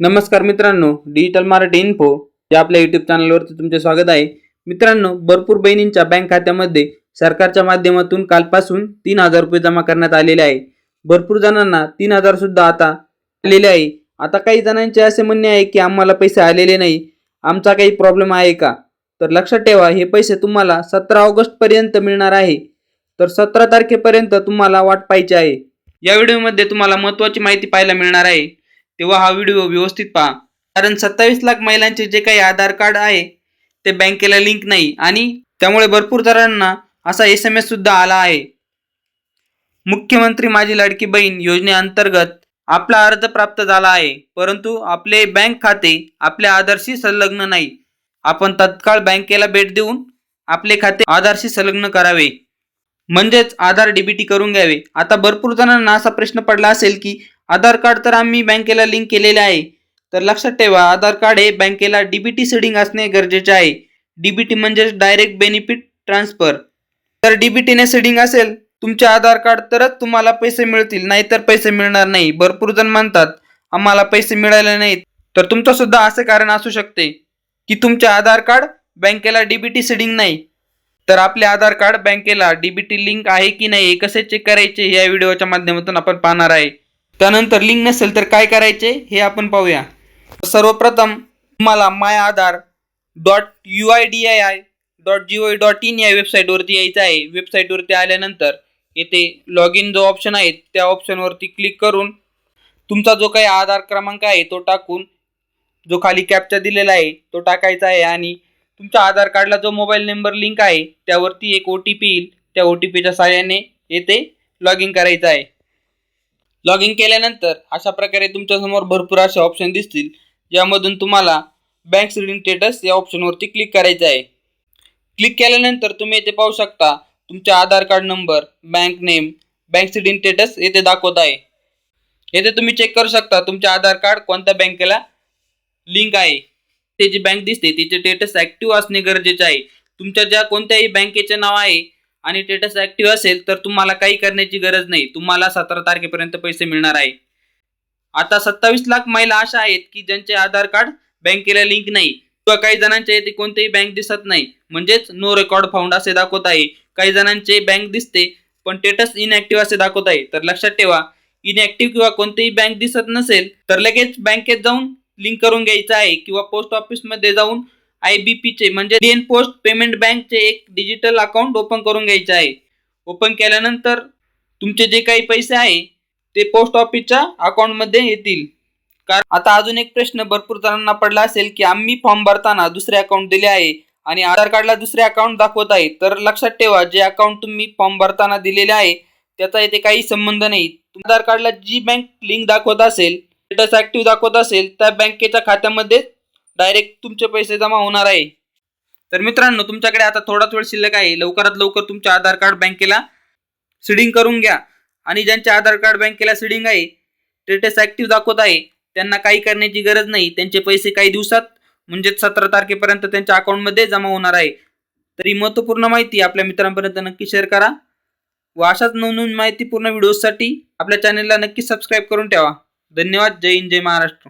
नमस्कार मित्रांनो digital Marathi info या आपल्या युट्यूब चॅनलवरती तुमचे स्वागत आहे. मित्रांनो भरपूर बहिणींच्या बँक खात्यामध्ये सरकारच्या माध्यमातून कालपासून तीन हजार रुपये जमा करण्यात आलेले आहे. भरपूर जणांना तीन हजार सुद्धा आता आलेले आहे. आता काही जणांचे असे म्हणणे आहे की आम्हाला पैसे आलेले नाही. आमचा काही प्रॉब्लेम आहे का? तर लक्षात ठेवा हे पैसे तुम्हाला सतरा ऑगस्टपर्यंत मिळणार आहे. तर सतरा तारखेपर्यंत तुम्हाला वाट पाहिजे आहे. या व्हिडिओमध्ये तुम्हाला महत्त्वाची माहिती पाहायला मिळणार आहे. तेव्हा हा व्हिडिओ व्यवस्थित पहा. कारण सत्तावीस लाख महिलांचे जे काही आधार कार्ड आहे ते बँकेला लिंक नाही आणि त्यामुळे भरपूर जणांना असा एस एम एस सुद्धा आला आहे. मुख्यमंत्री माझी लाडकी बहीण योजनेअंतर्गत आपला अर्ज प्राप्त झाला आहे परंतु आपले बँक खाते आपल्या आधारशी संलग्न नाही. आपण तत्काळ बँकेला भेट देऊन आपले खाते आधारशी संलग्न करावे. म्हणजेच आधार डीबीटी करून घ्यावे. आता भरपूर जणांना असा प्रश्न पडला असेल की आधार कार्ड तर आम्ही बँकेला लिंक केलेले आहे. तर लक्षात ठेवा आधार कार्ड हे बँकेला डीबीटी सेडिंग असणे गरजेचे आहे. डीबीटी म्हणजेच डायरेक्ट बेनिफिट ट्रान्सफर तर डीबीटीने सेडिंग असेल तुमचे आधार कार्ड तरच तुम्हाला पैसे मिळतील नाहीतर पैसे मिळणार नाही. भरपूर जण म्हणतात आम्हाला पैसे मिळाले नाहीत. तर तुमचं सुद्धा असे कारण असू शकते की तुमचे आधार कार्ड बँकेला डीबीटी सेडिंग नाही. तर आपले आधार कार्ड बँकेला डीबीटी लिंक आहे की नाही हे कसे चेक करायचे या व्हिडिओच्या माध्यमातून आपण पाहणार आहे. त्यानंतर लिंक नसेल तर काय करायचे हे आपण पाहूया. सर्वप्रथम तुम्हाला my Aadhaar dot U I D A I dot G O dot in या वेबसाईटवरती यायचं आहे. वेबसाईटवरती आल्यानंतर येथे लॉग इन जो ऑप्शन आहे त्या ऑप्शनवरती क्लिक करून तुमचा जो काही आधार क्रमांक आहे तो टाकून जो खाली कॅपचा दिलेला आहे तो टाकायचा आहे आणि तुमच्या आधार कार्डला जो मोबाईल नंबर लिंक आहे त्यावरती एक ओ टी पी येईल. त्या ओ टी पीच्या सहाय्याने येथे लॉग इन करायचं आहे. लॉग इन केल्यानंतर अशा प्रकारे तुमच्यासमोर भरपूर असे ऑप्शन दिसतील ज्यामधून तुम्हाला बँक सिडिंग स्टेटस या ऑप्शनवरती क्लिक करायचं आहे. क्लिक केल्यानंतर तुम्ही येथे पाहू शकता तुमचा Aadhaar card number bank name bank seeding status येथे दाखवत आहे. येथे तुम्ही चेक करू शकता तुमचे आधार कार्ड कोणत्या बँकेला लिंक आहे. ते जी बँक दिसते तिचे स्टेटस ॲक्टिव्ह असणे गरजेचे आहे. तुमच्या ज्या कोणत्याही बँकेचे नाव आहे आणि स्टेटस ॲक्टिव्ह असेल तर तुम्हाला काही करण्याची गरज नाही. तुम्हाला सतरा तारखेपर्यंत पैसे मिळणार आहे. आता सत्तावीस लाख महिला अशा आहेत की ज्यांचे आधार कार्ड बँकेला लिंक नाही. किंवा काही जणांच्या येथे कोणतेही बँक दिसत नाही. म्हणजेच नो रेकॉर्ड फाउंड असे दाखवत आहे. काही जणांचे बँक दिसते पण स्टेटस इनॅक्टिव्ह असे दाखवत आहे. तर लक्षात ठेवा इनॅक्टिव्ह किंवा कोणतीही बँक दिसत नसेल तर लगेच बँकेत जाऊन लिंक करून घ्यायचं आहे. किंवा पोस्ट ऑफिसमध्ये जाऊन आय बी पीचे म्हणजे इंडियन पोस्ट पेमेंट बँकचे एक डिजिटल अकाउंट ओपन करून घ्यायचे आहे. ओपन केल्यानंतर तुमचे जे काही पैसे आहे ते पोस्ट ऑफिसच्या अकाउंटमध्ये येतील. कारण आता अजून एक प्रश्न भरपूर जणांना पडला असेल की आम्ही फॉर्म भरताना दुसरे अकाउंट दिले आहे आणि आधार कार्डला दुसरे अकाउंट दाखवत आहे तर लक्षात ठेवा जे अकाउंट तुम्ही फॉर्म भरताना दिलेले आहे त्याचा येथे काही संबंध नाही. आधार कार्डला जी बँक लिंक दाखवत असेल स्टेटस ॲक्टिव्ह दाखवत असेल त्या बँकेच्या खात्यामध्ये डायरेक्ट तुमचे पैसे जमा होणार आहे. तर मित्रांनो तुमच्याकडे आता थोडाच वेळ शिल्लक आहे. लवकरात लवकर तुमचे आधार कार्ड बँकेला सिडिंग करून घ्या. आणि ज्यांचे आधार कार्ड बँकेला सिडिंग आहे स्टेटस ॲक्टिव्ह दाखवत आहे त्यांना काही करण्याची गरज नाही. त्यांचे पैसे काही दिवसात म्हणजेच सतरा तारखेपर्यंत त्यांच्या अकाउंटमध्ये जमा होणार आहे. तरी महत्त्वपूर्ण माहिती आपल्या मित्रांपर्यंत नक्की शेअर करा व अशाच नवनवीन माहितीपूर्ण व्हिडिओसाठी आपल्या चॅनलला नक्की सबस्क्राईब करून ठेवा. धन्यवाद. जय हिंद जय महाराष्ट्र.